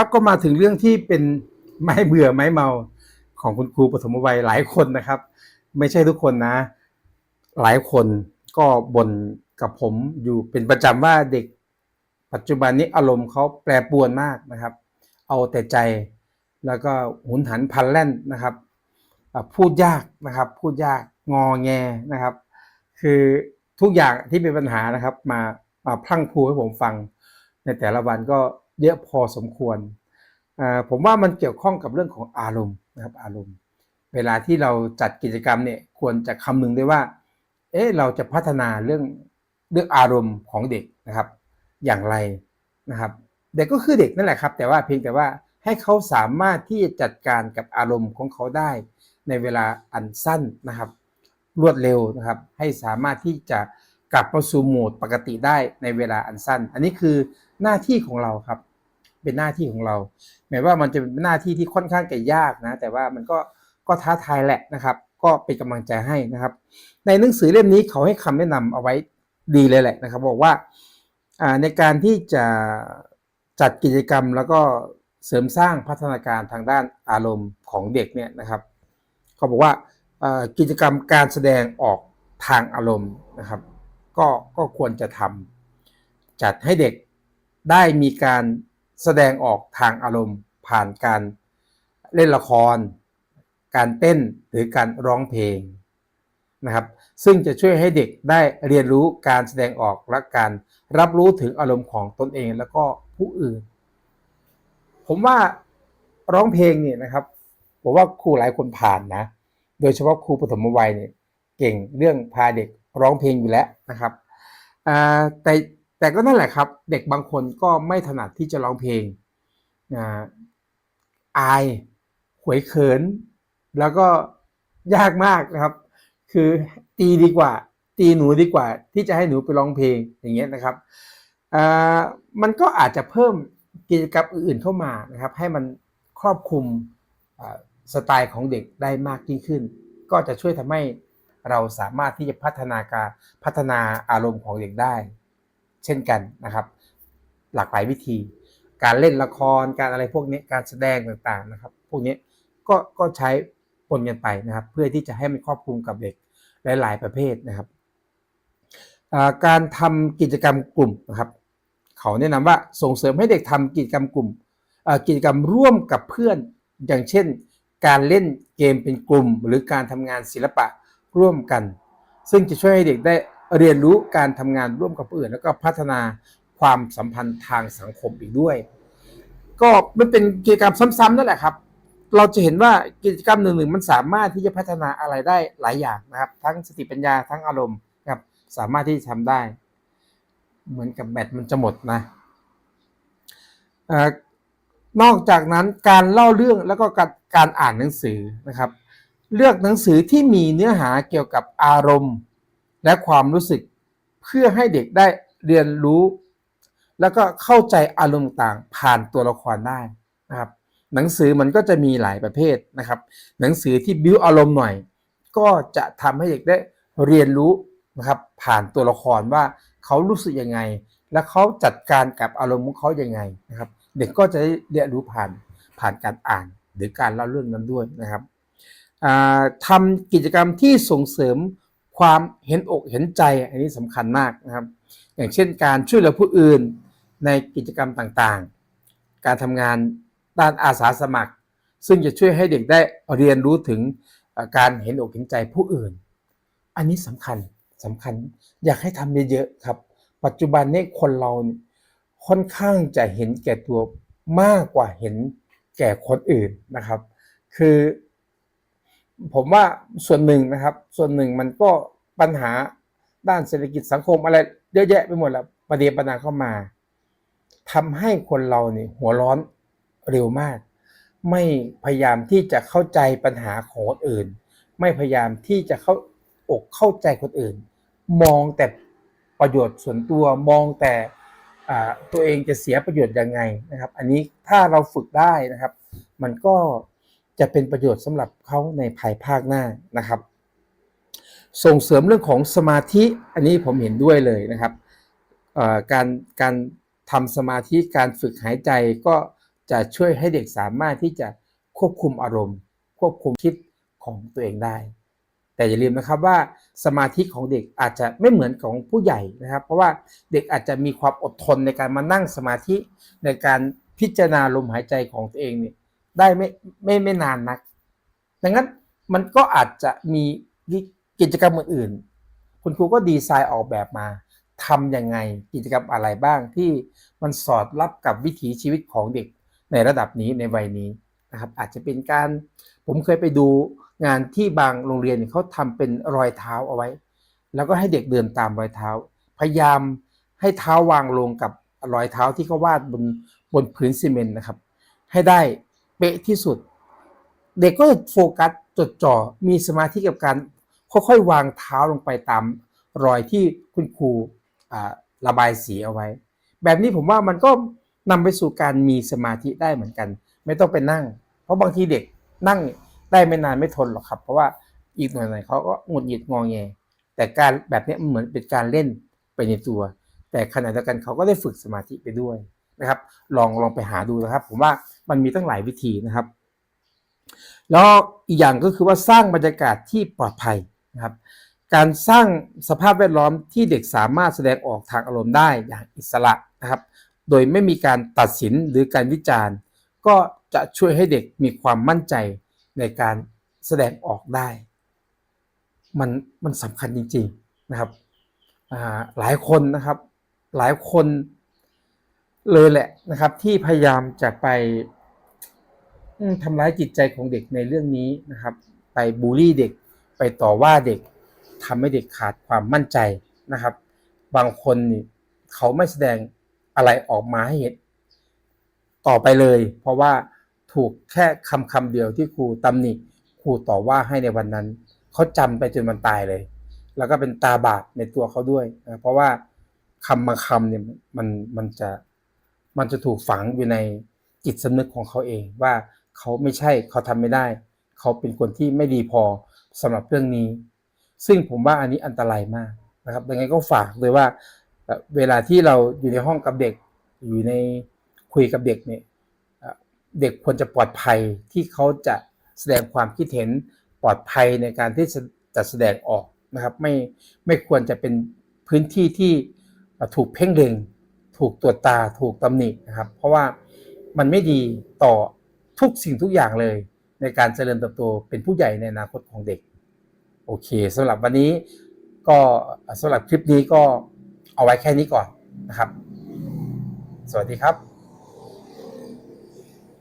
ครับก็มาถึงเรื่องที่เป็นไม้เบื่อไม้เมาของคุณครูปฐมวัยหลายคนนะครับ ไม่ใช่ทุกคนนะ หลายคนก็บ่นกับผมอยู่เป็นประจำว่าเด็กปัจจุบันนี้อารมณ์เขาแปรปรวนมากนะครับ เอาแต่ใจแล้วก็หุนหันพันแล่นนะครับ พูดยากนะครับ พูดยากงอแงนะครับ คือทุกอย่างที่เป็นปัญหานะครับ มามาพลั่งพูให้ผมฟัง ในแต่ละวันก็ เยอะพอสมควร ผมว่ามันเกี่ยวข้องกับเรื่องของอารมณ์นะครับอารมณ์ เวลาที่เราจัดกิจกรรมเนี่ยควรจะคำนึงด้วยว่า เอ๊ะเราจะพัฒนาเรื่องเรื่องอารมณ์ของเด็กนะครับ อย่างไรนะครับเด็กก็คือเด็กนั่นแหละครับ แต่ว่าเพียงแต่ว่าให้เขาสามารถที่จะจัดการกับอารมณ์ของเขาได้ในเวลาอันสั้นนะครับ รวดเร็วนะครับ ให้สามารถที่จะกลับมาสู่โหมดปกติได้ในเวลาอันสั้น อันนี้คือหน้าที่ของเราครับ เป็นหน้าที่ของเราแม้ว่ามันจะเป็นหน้าที่ที่ค่อนข้างจะยากนะ แต่ว่ามันก็ก็ท้าทายแหละนะครับ ก็เป็นกำลังใจให้นะครับ ในหนังสือเล่มนี้เขาให้คำแนะนำเอาไว้ดีเลยแหละนะครับ บอกว่าในการที่จะจัดกิจกรรมแล้วก็เสริมสร้างพัฒนาการทางด้านอารมณ์ของเด็กเนี่ยนะครับ เขาบอกว่ากิจกรรมการแสดงออกทางอารมณ์นะครับ ก็ก็ควรจะทำจัดให้เด็กได้มีการ แสดงออกทางอารมณ์ผ่านการเล่นละคร การเต้นหรือการร้องเพลงนะครับ ซึ่งจะช่วยให้เด็กได้เรียนรู้การแสดงออกและการรับรู้ถึงอารมณ์ของตนเองแล้วก็ผู้อื่น ผมว่าร้องเพลงเนี่ยนะครับผมว่าครูหลายคนผ่านนะ โดยเฉพาะครูปฐมวัยเนี่ยเก่งเรื่องพาเด็กร้องเพลงอยู่แล้วนะครับแต่ แต่ก็นั่นแหละครับ เด็กบางคนก็ไม่ถนัดที่จะร้องเพลงอ่าอายหวยเขิน แล้วก็ยากมากนะครับ คือตีดีกว่า ตีหนูดีกว่า ที่จะให้หนูไปร้องเพลงอย่างเงี้ยนะครับมันก็อาจจะเพิ่มกิจกรรมอื่นๆเข้ามานะครับ ให้มันครอบคลุมสไตล์ของเด็กได้มากยิ่งขึ้น ก็จะช่วยทำให้เราสามารถที่จะพัฒนาการพัฒนาอารมณ์ของเด็กได้ เช่นกันนะครับ หลากหลายวิธี การเล่นละครการอะไรพวกนี้การแสดงต่างๆนะครับ พวกนี้ก็ก็ใช้ปนกันไปนะครับ เพื่อที่จะให้มันครอบคลุมกับเด็กหลาย ๆ ประเภทนะครับการทำกิจกรรมกลุ่มนะครับเขาแนะนำว่าส่งเสริมให้เด็กทำกิจกรรมกลุ่มกิจกรรมร่วมกับเพื่อน อย่างเช่น การเล่นเกมเป็นกลุ่ม หรือการทำงานศิลปะร่วมกัน ซึ่งจะช่วยให้เด็กได้ เรียนรู้การทำงานร่วมกับผู้อื่น แล้วก็พัฒนาความสัมพันธ์ทางสังคมอีกด้วย ก็มันเป็นกิจกรรมซ้ำๆนั่นแหละครับ เราจะเห็นว่ากิจกรรมหนึ่งๆมันสามารถที่จะพัฒนาอะไรได้หลายอย่างนะครับ ทั้งสติปัญญาทั้งอารมณ์ครับสามารถที่จะทำได้ เหมือนกับแบตมันจะหมดนะนอกจากนั้นการเล่าเรื่องแล้วก็การการอ่านหนังสือนะครับ เลือกหนังสือที่มีเนื้อหาเกี่ยวกับอารมณ์ และความรู้สึกเพื่อให้เด็กได้เรียนรู้ แล้วก็เข้าใจอารมณ์ต่างผ่านตัวละครได้นะครับหนังสือมันก็จะมีหลายประเภทนะครับ หนังสือที่บิ้วอารมณ์หน่อย ก็จะทำให้เด็กได้เรียนรู้นะครับผ่านตัวละครว่าเขารู้สึกยังไง และเขาจัดการกับอารมณ์ของเขายังไงนะครับ เด็กก็จะได้เรียนรู้ผ่านผ่านการอ่าน หรือการเล่าเรื่องนั้นด้วยนะครับอ่าทำกิจกรรมที่ส่งเสริม ความเห็นอกเห็นใจอันนี้สำคัญมากนะครับ อย่างเช่นการช่วยเหลือผู้อื่นในกิจกรรมต่างๆ การทำงานด้านอาสาสมัคร ซึ่งจะช่วยให้เด็กได้เรียนรู้ถึงการเห็นอกเห็นใจผู้อื่น อันนี้สำคัญสำคัญอยากให้ทำเยอะๆครับ ปัจจุบันนี้คนเราค่อนข้างจะเห็นแก่ตัวมากกว่าเห็นแก่คนอื่นนะครับ คือ ผมว่าส่วนหนึ่งนะครับ ส่วนหนึ่งมันก็ปัญหาด้านเศรษฐกิจสังคมอะไรเยอะแยะไปหมดแล้วประเดี๋ยวปัญหาเข้ามาทำให้คนเราเนี่ยหัวร้อนเร็วมาก ไม่พยายามที่จะเข้าใจปัญหาของคนอื่น ไม่พยายามที่จะเข้าอกเข้าใจคนอื่น มองแต่ประโยชน์ส่วนตัวมองแต่ตัวเองจะเสียประโยชน์ยังไงนะครับ อันนี้ถ้าเราฝึกได้นะครับ มันก็ จะเป็นประโยชน์สำหรับเขาในภายภาคหน้านะครับ ส่งเสริมเรื่องของสมาธิอันนี้ผมเห็นด้วยเลยนะครับการการทำสมาธิการฝึกหายใจก็จะช่วยให้เด็กสามารถที่จะควบคุมอารมณ์ ควบคุมคิดของตัวเองได้ แต่อย่าลืมนะครับว่าสมาธิของเด็กอาจจะไม่เหมือนของผู้ใหญ่นะครับ เพราะว่าเด็กอาจจะมีความอดทนในการมานั่งสมาธิในการพิจารณาลมหายใจของตัวเองเนี่ย ได้ไม่ไม่ไม่นานนัก ดังนั้นมันก็อาจจะมีกิจกรรมอื่นๆ คุณครูก็ดีไซน์ออกแบบมาทำยังไงกิจกรรมอะไรบ้างที่มันสอดรับกับวิถีชีวิตของเด็กในระดับนี้ในวัยนี้นะครับ อาจจะเป็นการผมเคยไปดูงานที่บางโรงเรียนเขาทำเป็นรอยเท้าเอาไว้ แล้วก็ให้เด็กเดินตามรอยเท้า พยายามให้เท้าวางลงกับรอยเท้าที่เขาวาดบนบนพื้นซีเมนต์นะครับ ให้ได้ เป๊ะที่สุด เด็กก็จะโฟกัสจดจ่อมีสมาธิกับการค่อยๆวางเท้าลงไปตามรอยที่คุณครูระบายสีเอาไว้ แบบนี้ผมว่ามันก็นำไปสู่การมีสมาธิได้เหมือนกัน ไม่ต้องไปนั่ง เพราะบางทีเด็กนั่งได้ไม่นานไม่ทนหรอกครับ เพราะว่าอีกหน่อยๆเขาก็หงุดหงิดงอแงแต่การแบบนี้มันเหมือนเป็นการเล่นไปในตัว แต่ขณะเดียวกันเขาก็ได้ฝึกสมาธิไปด้วยนะครับ ลองลองไปหาดูนะครับ ผมว่า มันมีตั้งหลายวิธีนะครับ แล้วอีกอย่างก็คือว่าสร้างบรรยากาศที่ปลอดภัยนะครับ การสร้างสภาพแวดล้อมที่เด็กสามารถแสดงออกทางอารมณ์ได้อย่างอิสระนะครับ โดยไม่มีการตัดสินหรือการวิจารณ์ ก็จะช่วยให้เด็กมีความมั่นใจในการแสดงออกได้ มันมันสำคัญจริง ๆนะครับหลายคนนะครับหลายคนเลยแหละนะครับที่พยายามจะไป ทำร้ายจิตใจของเด็กในเรื่องนี้นะครับ ไปบูลลี่เด็กไปต่อว่าเด็กทำให้เด็กขาดความมั่นใจนะครับ บางคนเขาไม่แสดงอะไรออกมาให้เห็นต่อไปเลย เพราะว่าถูกแค่คำคำเดียวที่ครูตำหนิครูต่อว่าให้ในวันนั้น เขาจำไปจนมันตายเลย แล้วก็เป็นตาบาปในตัวเขาด้วยนะเพราะว่าคำบางคำเนี่ยมันมันจะมันจะถูกฝังอยู่ในจิตสำนึกของเขาเองว่า เขาไม่ใช่เขาทำไม่ได้ เขาเป็นคนที่ไม่ดีพอสำหรับเรื่องนี้ ซึ่งผมว่าอันนี้อันตรายมากนะครับยังไงก็ฝากเลยว่า เวลาที่เราอยู่ในห้องกับเด็ก อยู่ในคุยกับเด็กเนี่ยเด็กควรจะปลอดภัยที่เขาจะแสดงความคิดเห็นปลอดภัยในการที่จะแสดงออกนะครับ ไม่ไม่ควรจะเป็นพื้นที่ที่ถูกเพ่งเล็ง ถูกตรวจตาถูกตำหนินะครับ เพราะว่ามันไม่ดีต่อ ทุกสิ่งทุกอย่างเลย ในการเจริญเติบโตเป็นผู้ใหญ่ในอนาคตของเด็ก โอเคสำหรับวันนี้ก็สำหรับคลิปนี้ก็เอาไว้แค่นี้ก่อนนะครับ สวัสดีครับ